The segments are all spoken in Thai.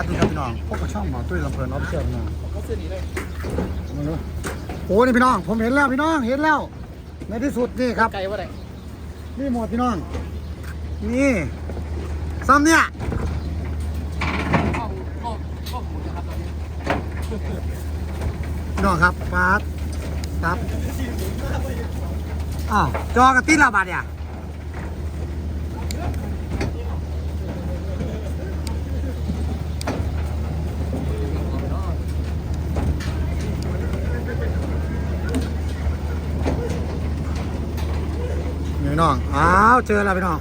วัสดีครับพี่น้องพบกับช่องหมอตุ้ยลำเพลินออฟเชียลพี่น้องเขาซื้อนี่เลยมาดูโอ้นี่พี่น้อง ผมเห็นแล้วพี่น้องเห็นแล้ว ในที่สุดนี่ครับไก่ว่าไรนี่หมดพี่น้อง นี่ซ้ำเนี่ยข้าวข้าวข้าวหมูนะครับตอนนี้พี่น้องครับฟาดครับอ้าวจอกระติดละบาทเนี่ย น้อง อ้าว เจอแล้วพี่น้อง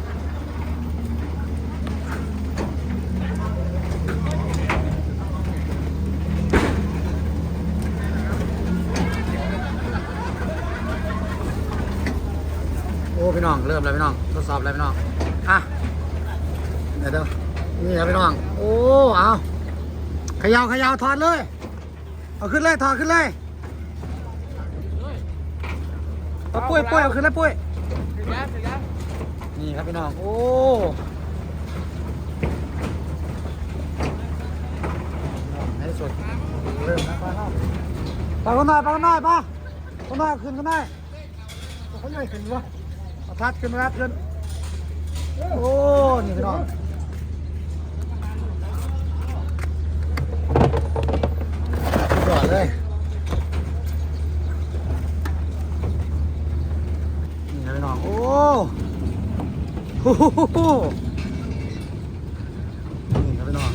โอ้ พี่น้อง เริ่มแล้วพี่น้อง ทดสอบแล้วพี่น้อง อะ เดี๋ยวเดี๋ยวนี่ครับพี่น้อง โอ้ เอาขยาวขยาวถอดเลย เอาขึ้นเลยถอดขึ้นเลยเอาปุ้ยปุ้ยเอาขึ้นเลยปุ้ย แล้วถึงแล้วนี่ครับพี่น้อง โอ้ในที่สุด เริ่มแล้วไปคนหน่อยไปคนหน่อยไปคนหน่อยขึ้นคนหน่อยคนหน่ขึ้นวะเอาทัดขึ้นมาทัดขึ้นโอ้ นี่พี่น้องสุดยอดเลยนี่ครับพี่น้องโอ้ โหนี่ครับพี่น้อง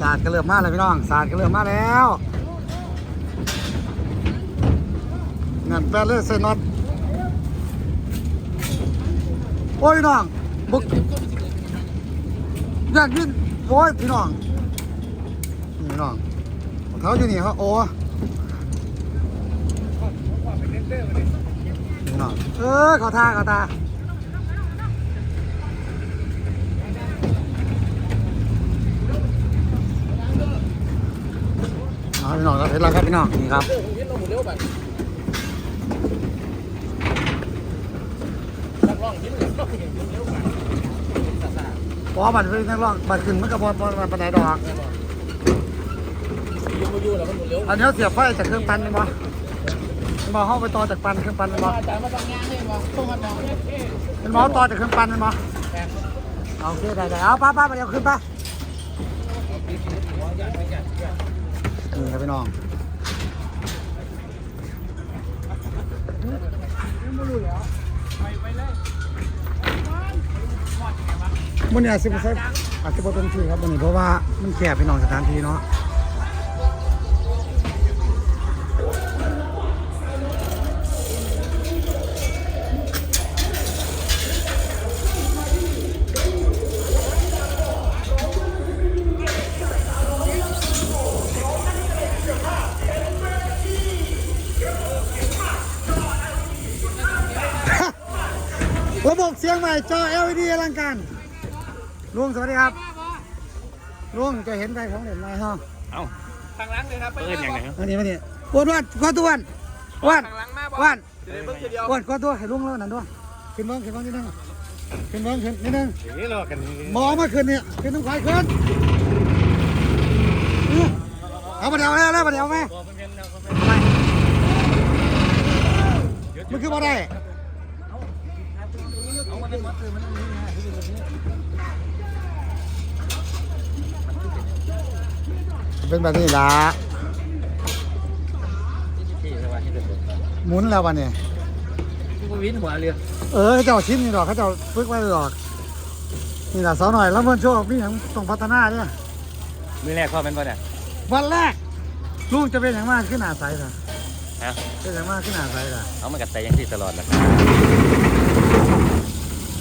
ศาสตร์ก็เริ่มมาแล้วพี่น้องศาสตร์ก็เริ่มมาแล้วนั่นแปดเลยใส่น็อตโอ้ยน้องบุกอยากยินโอ้ยพี่น้องนี่พี่น้องเขาอยู่นี่เขาโอ้พี่น้องเออเขาท่าเขาท่า เอาพี่น้องครับเห็นแล้วครับพี่น้องนี่ครับร่องของเวียนเราหมดเร็วแบบนักร้องยิ้มเลยต้อนเร็วแบบสาสาพอบัตรเป็นนักร้องบัตรขึ้นมันก็บอลบอลปันไหนดอกยุ่งมาอยู่แล้วมันหมดเร็วอันนี้เสียบไฟจากเครื่องปั่นนี่บ่เป็นบ่ห้องไปต่อจากปั่นเครื่องปั่นนี่บ่อาจารย์มาทำงานให้มาต้องมาทำเป็นบ่ต่อจากเครื่องปั่นนี่บ่เอาโอเคได้ได้เอาป้าป้าไปเดี๋ยวขึ้นป้านี่ครับพี่น้อง มันเนี่ยสิบเปอร์เซ็นต์อาจจะบ่เต็มที่ครับวันนี้เพราะว่ามันแคบพี่น้องสถานที่เนาะระบบเสียงใหม่จอ LED อลังการ ลุงสวัสดีครับลุงจะเห็นใครของเด่นไหมฮะเอ้าทางหล้างเลยครับเปิดอย่างไรครับอันนี้มานี่อ้วนอ้วนก้อนตัวอ้วนอ้วนทางหล้างมาบ่อ้วนเดี๋ยวเพิ่งเดียวอ้วนก้อนตัวให้ลุงแล้วนั่นด้วยขึ้นเบ้างขึ้นเบ้างนิดนึงขึ้นเบ้างขึ้นนิดนึงอย่างนี้เรากันหมอมาขึ้นเนี่ยขึ้นต้องควายขึ้นอื้อเอามาเดี๋ยวแล้วแล้วมาเดี๋ยวไหมมันคือบ่ได้เป็น แบบนี้ละหมุนแล้ววันนี้กูวินหัวเรือเออเขาเจ้าชิ้นนี่ดอกเขาเจ้าฝึกไว้ดอกนี่แหละสาวหน่อยแล้วเพื่อนโชคนี่ยังต้องพัฒนาเนี่ยมือแรกพ่อเป็นป่ะเนี่ยวันแรกลูกจะเป็นอย่างมากขึ้นหนาใสนะฮะเป็นอย่างมากขึ้นหนาใสนะเอามากัดใส่ยังที่ตลอดเลย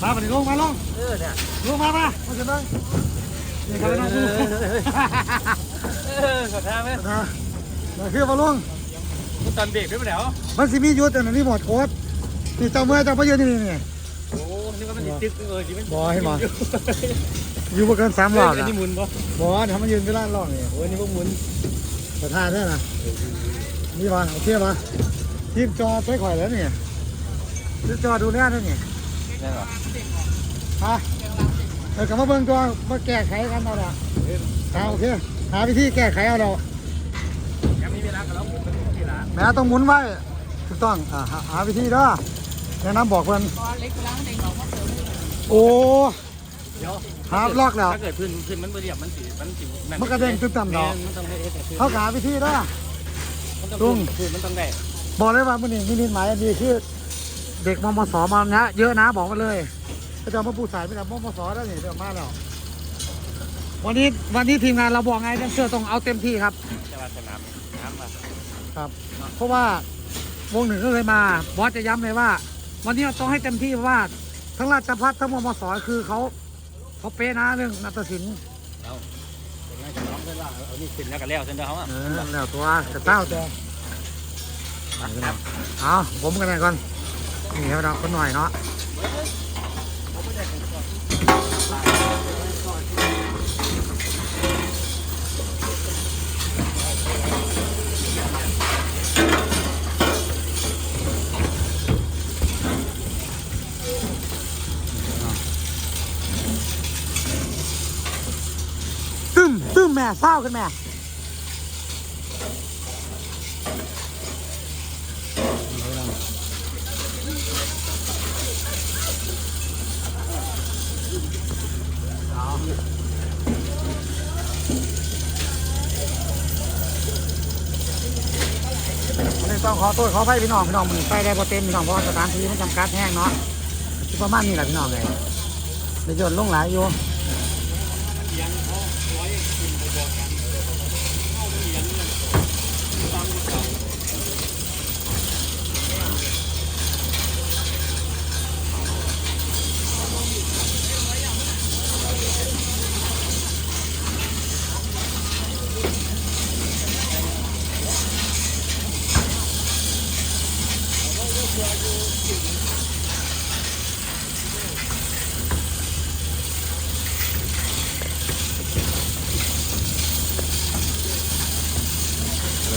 มาปฏิลงมาลงเออเนี่ยลงมามามาเสร็จเลยนี่ครับพี่น้องเออ ขอท้าไหมนะมาคือมาลงกูตอนเบรกด้วยปะเดี๋ยวมันสิมียุทธ์แต่นี่หมดโค้ดนี่เจ้าเมื่อเจ้าพระยืนนี่นี่ โอ้นี่ก็มันติดเออจิมันบอยให้มา อยู่ประเกินสามรอบอันนะนี้หมุนป่ะบอสทำมันยืนไปล้านรอบนี่โอ้ยนี่พวกหมุนประธานด้นะนี่มาโอเคมาทีมจอใช้ข่อยแล้วนี่ทีมจอดูแลด้วยนี่ได้หรอฮะเออกลับมาเบิ่งตัวมาแก้ไขกันเอาละอ่าโอเค หาวิธีแก้ไขเอาเรายังมีเวลากับเราผมเป็นที่ร้านแม้ต้องหมุนไว้ถูกต้องอ่าหาหาวิธีเด้อแนะนำบอกเพิ่นตอนเล็กไปล้างเด็กเราก็เติมให้โอ้เดี๋ยวหาล็อกแล้ว ถ้าเกิดพื้นพื้นมันบ่เรียบมันสิมันสิมันกระเด้งตึ้มต่ำดอกมันต้องให้เอสเขาหาวิธีเด้อ มันต้องลุงพื้นมันต้องได้บอกเลยว่ามื่อนี้มินิหมายอันดีคือเด็กมมสมานะเยอะนะบอกมาเลยก็จะมาปูสายไม่ได้มมสแล้วนี่เดี๋ยวมาแล้ว วันนี้วันนี้ทีมงานเราบอกไงแดนเซอร์ต้องเอาเต็มที่ครับแต่ว่าสนามน้ำมาครับ เพราะว่าวงหนึ่งก็เคยมา บอสจะย้ำเลยว่า วันนี้เราต้องให้เต็มที่เพราะว่า ทั้งราชพัฒทั้งมมสคือเขาเขาเป๊ะนะเรื่องนาฏศิลป์เอาเป็นไงจะน้องเส้นว่าเอานี่ขึ้นแล้วก็แล้วเส้นเดียวเขาอะเออแล้วตัวกระเต้าตัวอะพี่น้องเอาผมกันไหนก่อนนี่ครับเราคนหน่อยเนาะ เศร้าขึ้นแม่วันนี้ต้องขอโทษขอไฟพี่น้องพี่น้องมือไฟได้พอเต็มพี่น้องเพราะสถานที่มันจำกัดแห้งเนาะที่ประมาณนี้แหละพี่น้องเลยเดี๋ยวโยนลงหลายอยู่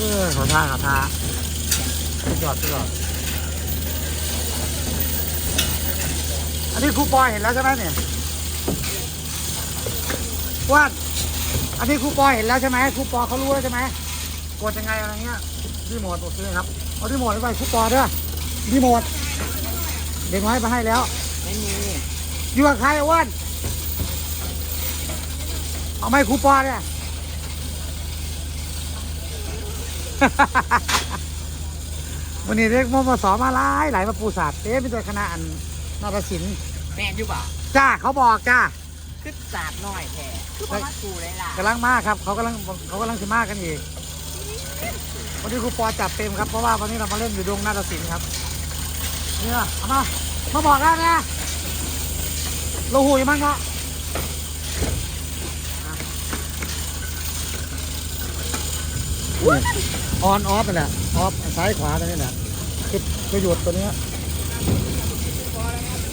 ออขอท่าขอท่าสุดยอดสุดยอดอันนี้ครูปอยเห็นแล้วใช่ไหมเนี่ยว่านอันนี้ครูปอยเห็นแล้วใช่ไหมครูปอเขารู้แล้วใช่ไหมกดยังไงอะไรเงี้ยรีโมทโอเคครับเอารีโมทไปครูปอด้วยรีโมทเด็กน้อยไปให้แล้วไม่มีอยู่กับใครอะอ้วันเอาไหมครูปอเนี่ย วันนี้เรียกมมสมาหลายหลายมาปูศาสตร์เต้เป็นตัวคณะอันนาฏศิลป์แม่นอยู่เปล่าจ้าเขาบอกจ้าคือสาดหน่อยแท้คือประมาณกูเลยล่ะกำลังมากครับ เขากำลังเขากำลังสิมากกันอีกวันนี้ครูปอจับเต็มครับเพราะว่าวันนี้เรามาเล่นอยู่ดงนาฏศิลป์ครับเนี่ยเอามามาบอกได้นะเราหูยมันก็อ อนออฟนั่นแหละออฟซ้ายขวาตรงนี้แหละคือประโยชน์ตัวเนี้ย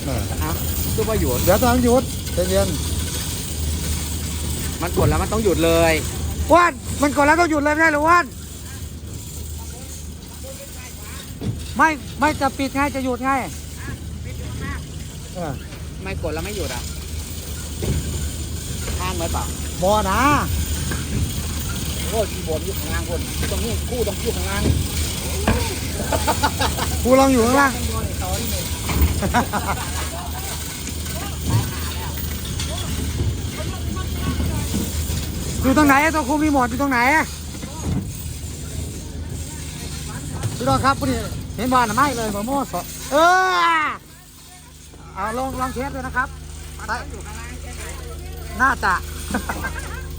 เอออะคือว่าหยุดเดี๋ยวตอนหยุดใจเย็นมันกดแล้วมันต้องหยุดเลยว่านมันก่อนแล้วต้องหยุดเลยไม่ได้หรือว่านไม่ไม่จะปิดไงจะหยุดไงเออไม่กดแล้วไม่หยุดอะข้างไว้เปล่าบอนะ โอ้ทีบนอยู่ข้างล่างคนตรงนี้คู่ตรงคู่ข้างล่างกูลองอยู่ข้างล่างอยู่ตรงไหนตัวคุมรีโมทอยู่ตรงไหนพี่น้องครับพอดีเห็นบอลนะไม่เลยหมอโม่สดเออเอาลองลองเทสเลยนะครับน่าจะ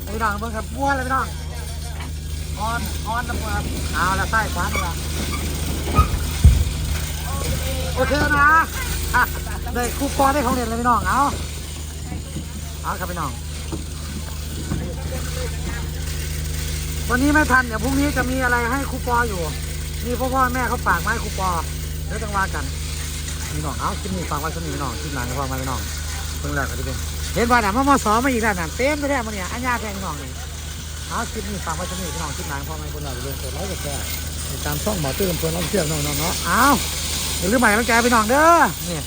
พี่น้องเบิ่งครับม้วนเลยพี่น้อง ออนออนนะครับเอาละใต้ขวานี่ละโอเคนะได้คูปองได้ของเด่นเลยพี่น้อง เอาเอาครับพี่น้อง วันนี้ไม่ทัน เดี๋ยวพรุ่งนี้จะมีอะไรให้คูปออยู่นี่พ่อพ่อแม่เขาฝากมาให้คูปอเดี๋ยวต้องว่ากันพี่น้อง เอาคลิปนี้ฝากไว้สนิทพี่น้องคลิปหลังก็ฝากมาพี่น้องเพิ่งแรกก็จะเป็นเห็นว่าหนังมามาสอมาอีกแล้วน่ะเต็มไปแล้วมันเนี่ยอันยาแพงพี่น้องเลย เอาคลิปนี้ฝากไว้สนิทพี่น้องคลิปหนังพ่อแม่คนเราเรื่องกดไลค์กดแชร์ติดตามช่องหมอตื้อลำเพลินน้องเชื่อมน้องๆเนาะเอาอย่าลืมใหม่กำลังใจพี่น้องเด้อเนี่ย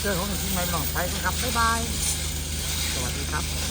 เจอของหนึ่งทิ้งไว้พี่น้องไปกันครับบ๊ายบายสวัสดีครับ